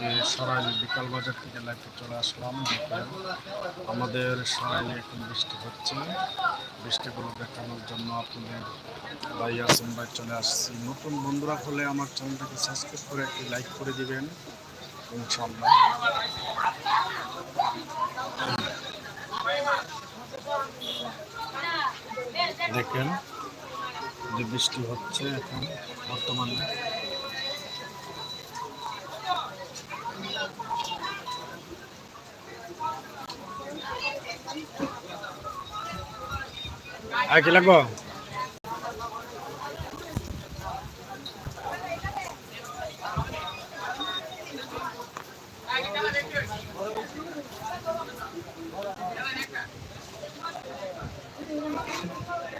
আজকে সরাইল বিকাল বাজার থেকে লাইভে চলে আসলাম। আমাদের সরাইলে এখন বৃষ্টি হচ্ছে। বৃষ্টিগুলো দেখানোর জন্য আপনাদের ভাই আসেন ভাই চলে আসছি। নতুন বন্ধুরা হলে আমার চ্যানেলটাকে সাবস্ক্রাইব করে একটি লাইক করে দিবেন ইনশাল্লাহ দেখেন, যে বৃষ্টি হচ্ছে এখন বর্তমানে। আর কি লাগবো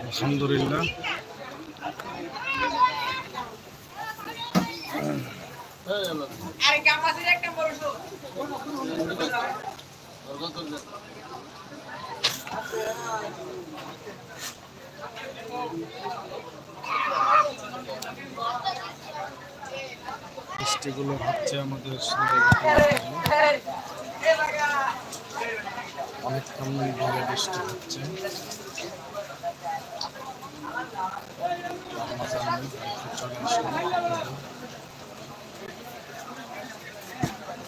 আলহামদুলিল্লাহ একটা বৃষ্টিগুলো হচ্ছে আমাদের ধরে বৃষ্টি হচ্ছে।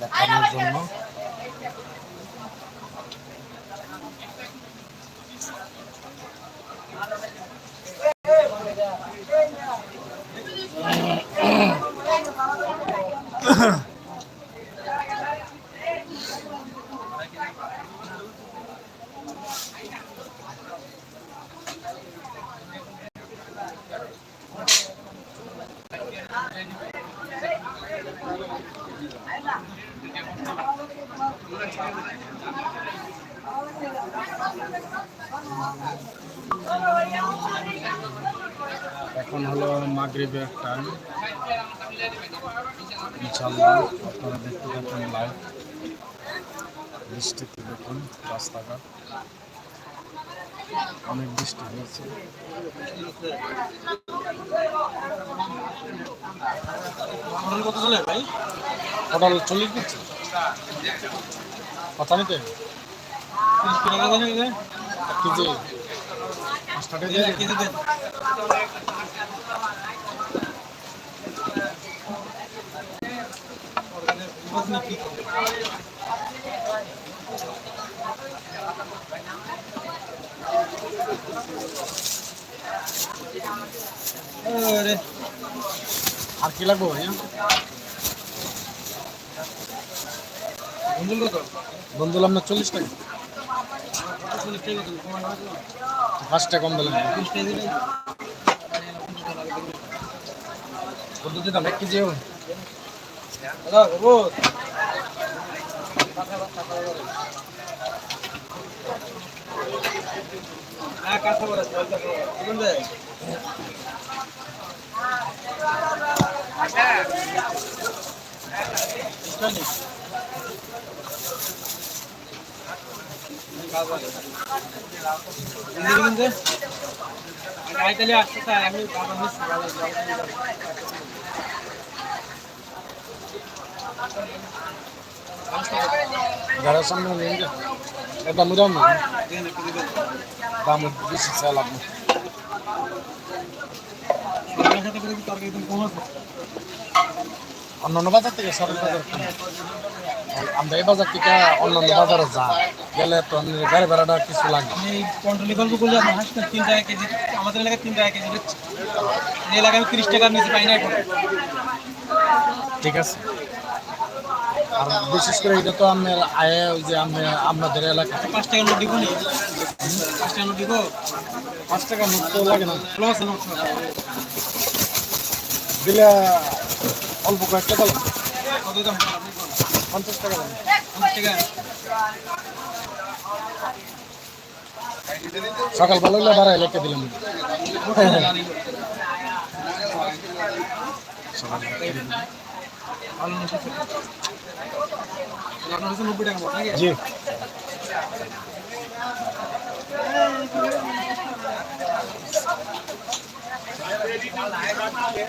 দেখানোর জন্য। এখন হলো মাগরিবের টাইম ইনশাল্লাহ আপনারা দেখতে থাকুন লাইভ বৃষ্টিতে দেখুন রাস্তাঘাট। অনেক বৃষ্টি হয়েছে। কত চলে ভাই? পটল চল্লিশ দিচ্ছে কথা নিতে তিরিশ টাকা দেন এখানে? এক কেজি। কেজি। দেন। আর কি লাগবে ভাইয়া? বন্ধুল আপনার চল্লিশ টাকা চল্লিশ টাকা? কত কমান কত পাঁচ টাকা কম তিরিশ টাকা দিলেন এক কেজি কাঁচা বড় আছে সামনে নিয়ে যা এটা মুদাম দাম বেশি চাল আপনি অন্যান্য বাজার থেকে সরকার। আমরা এই বাজার থেকে অন্যান্য বাজারে যা গেলে তো গাড়ি ভাড়াটা কিছু লাগে আমি কন্ট্রোলে গল্প করলে আমার হাসপাতাল তিন টাকা কেজি আমাদের এলাকায় তিন টাকা কেজি এই এলাকায় আমি তিরিশ টাকার নিচে পাই না এখন। ঠিক আছে। আর বিশেষ করে এটা তো আপনার আয়ে ওই যে আপনি আপনাদের এলাকা। পাঁচ টাকার নোট দিব নি পাঁচ টাকার নোট দিব পাঁচ টাকা নোট তো লাগে না। নোট দিলে অল্প কয়েকটা কত দাম? পঞ্চাশ টাকা দাম পঞ্চাশ টাকা সকাল ভালো হলে বাড়াই লেখে দিলাম ভালো নোট আছে আপনার কাছে নব্বই টাকা মতো নাকি জি আমাদের টাকা দিয়ে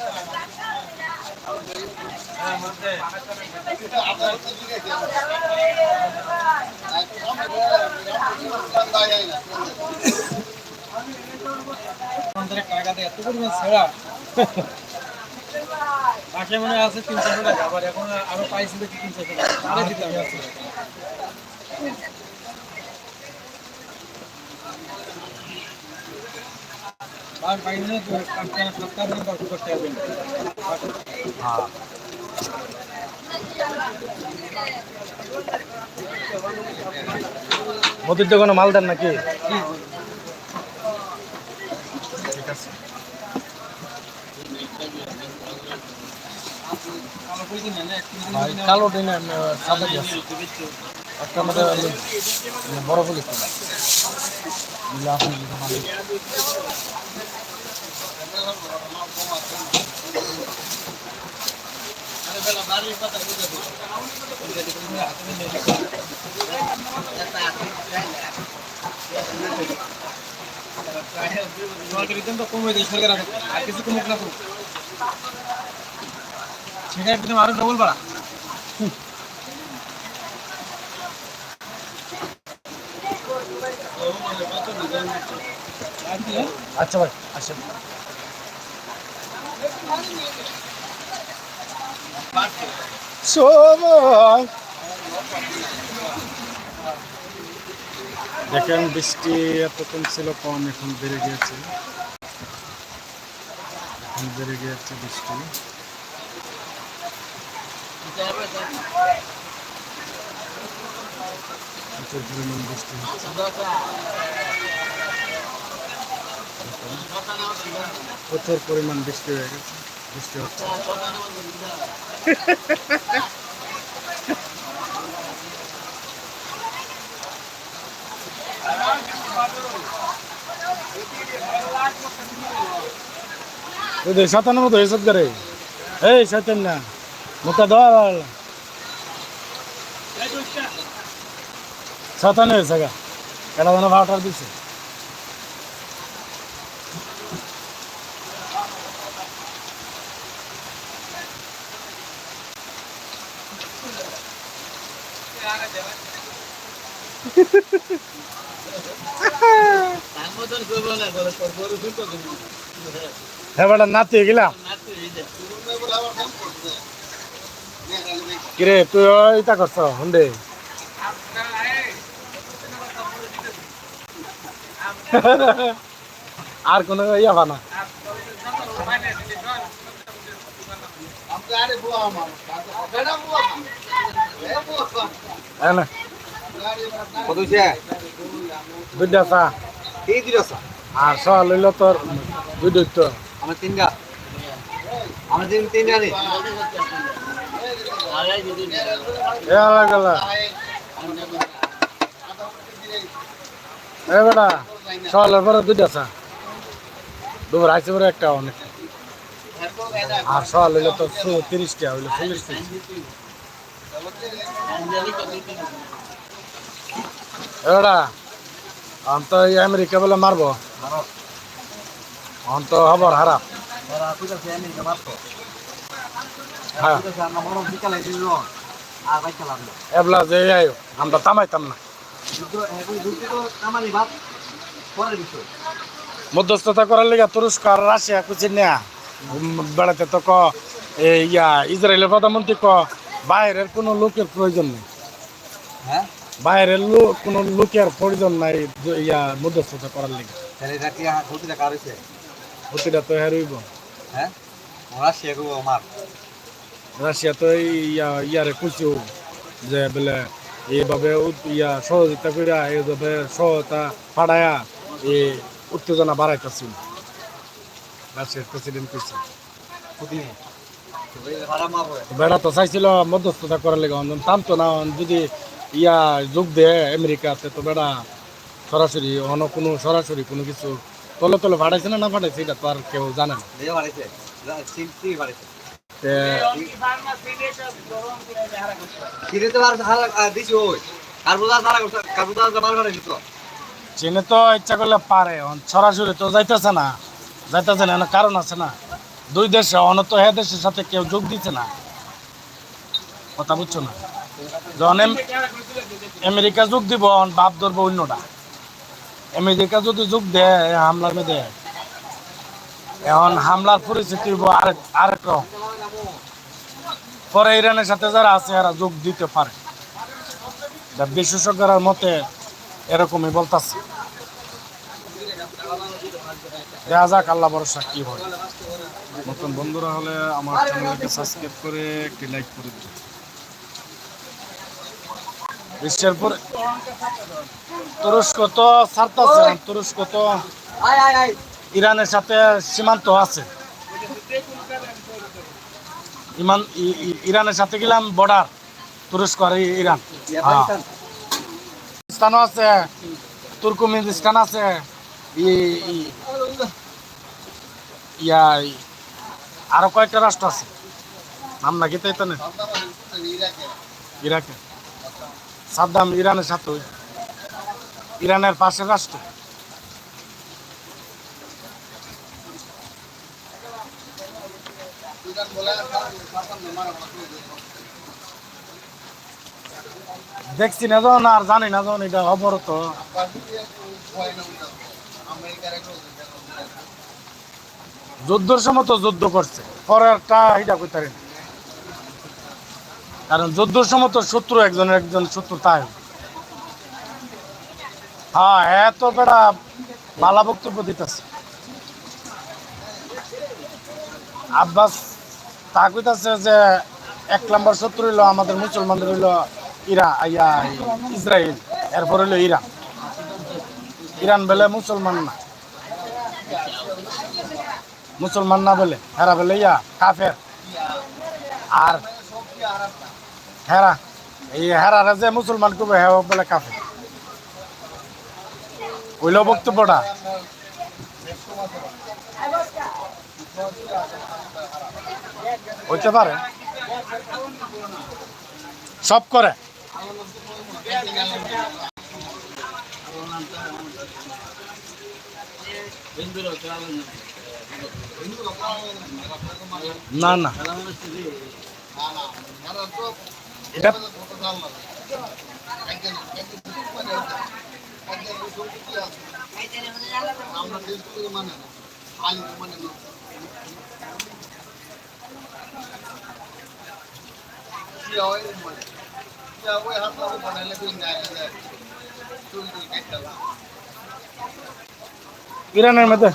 এত পরিমাণ ছেঁড়া মনে আছে তিন চারশো টাকা আবার এখন আরও পাইছি দেখি তিন চারশো টাকা আরে না সপ্তাহ করতে হবে। হ্যাঁ। মতির দোকানে মাল দেন নাকি? ঠিক আছে একটু বড় মিলে আপনি যদি মালিক সরকারি দাম তো কমে দেয় সরকার আর আর কিছু কমুক না কমুক সেখানে একদম আরও ডবল বাড়া আর কি হয়? আচ্ছা ভাই আসেন সময়। দেখেন, বৃষ্টি এতক্ষণ ছিল কম, এখন বেড়ে গিয়েছে। এখন বেড়ে গিয়েছে বৃষ্টি। পরিমাণ বৃষ্টি হচ্ছে। প্রচুর পরিমাণ বৃষ্টি হয়ে গেছে। বৃষ্টি হচ্ছে। তুই সাতান্ন মতো হিসাব করে এই সাতান না মুখটা দেওয়া সাতান্ন হয়েছে গা এটা যেন ভাড়াটার দিচ্ছে হ্যাঁ নাতি কিরে, তুই ইটা করছ, হুন্ডে? আর কোনো ইয়া বানা হ্যাঁ না কত হইছে দুইটা চা আর লইল তোর দুই আমার আমার নেই বেটা পরে দুইটা চা আইসে পরে একটা অনেক। আর সল হইল তোর তিরিশটা হইল চল্লিশ এবারা আমি তো এই আমেরিকা বলে মারবো। আমি তো হবর হারাপ হ্যাঁ। এবলা যে আয়ো আমরা তামাইতাম না। মধ্যস্থতা করার লেগে তুরস্ক আর রাশিয়া কুচি নেয়া। বেড়াতে তো ক ইয়া, ইসরায়েলের প্রধানমন্ত্রী ক বাইরের কোনো লোকের প্রয়োজন নেই। হ্যাঁ? বাইরের লোক কোনো লোকের প্রয়োজন নাই ইয়া মধ্যস্থতা করার লেগে। তাহলে এটা কি ক্ষতিটা কার হয়েছে প্রতিটা তো হেরইব হ্যাঁ? রাশিয়া গো আমার। রাশিয়া তো ইয়া ইয়ারে কুচি যে বলে এইভাবে ইয়া সহযোগিতা করিয়া এইভাবে সহায়তা পাঠায়া এই উত্তেজনা বাড়াইতেছিল রাশিয়ার প্রেসিডেন্ট কইছে। ক্ষতি বেড়া তো চাইছিল মধ্যস্থতা করার লেগে টান তো না যদি ইয়া যোগ দেয় আমেরিকাতে তো বেড়া সরাসরি অন্য কোনো সরাসরি কোনো কিছু তলে তলে ফাটাইছে না না ফাটাইছে এটা তো আর কেউ জানে না। চীনে তো ইচ্ছা করলে পারে সরাসরি তো যাইতেছে না যাইতেছে না কারণ আছে না। দুই দেশে অনত হ্যাঁ দেশের সাথে কেউ যোগ দিচ্ছে না। কথা বুঝছ না? যখন আমেরিকা যোগ দিব বাপ ধরবো অন্যটা। আমেরিকা যদি যোগ দেয় হামলার মেয়েদে এখন হামলার পরিস্থিতি আরেক আরেক রকম। পরে ইরানের সাথে যারা আছে, এরা যোগ দিতে পারে। বিশেষজ্ঞরা মতে এরকমই বলতাছে। দেখা যাক, আল্লাহ ভরসা কি হয়। নতুন বন্ধুরা হলে আমার চ্যানেলকে সাবস্ক্রাইব করে একটি লাইক করে দিন বিশ্বের পরে তুরস্ক তো ছাড়তেছে তুরস্ক তো আয় আয় আয়। ইরানের সাথে সীমান্ত আছে। ইমান ইরানের সাথে গেলাম বর্ডার তুরস্ক আর ইরান। হ্যাঁ। পাকিস্তানও আছে তুর্কমেনিস্তান আছে ইয়া আরও কয়েকটা রাষ্ট্র আছে। নাম নাকি তাই তো ইরাকে। সাদ্দাম ইরানের সাথে ইরানের পাশের রাষ্ট্র। দেখছি না যখন আর জানি না যখন এটা অবরত যুদ্ধর সময় তো যুদ্ধ করছে। এটা কইতারি না। কারণ যুদ্ধর সময় তো শত্রু একজন একজন শত্রু তাই। হ্যাঁ হ্যাঁ তো বেটা বালা বক্তব্য দিতেছে। আব্বাস তা কইতাছে যে এক নম্বর শত্রু হইল আমাদের মুসলমানদের হইল ইরা, ইয়া ইসরায়েল এরপর হইল ইরান। ইরান বেলে মুসলমান না। মুসলমান না বলে, হেরা বলে, ইয়া, কাফের। আর হেরা, এই হেরারা যে মুসলমান কবে হ্যাঁ বলে কাফের। হইল বক্তব্যটা। হইতে পারে। সব করে। না না এটা ইরানের মধ্যে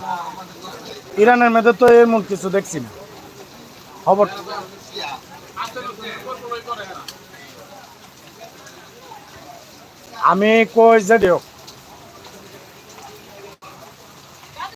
ইরানের মধ্যে তো এমন কিছু দেখছি না। খবর আমি কই যে দিও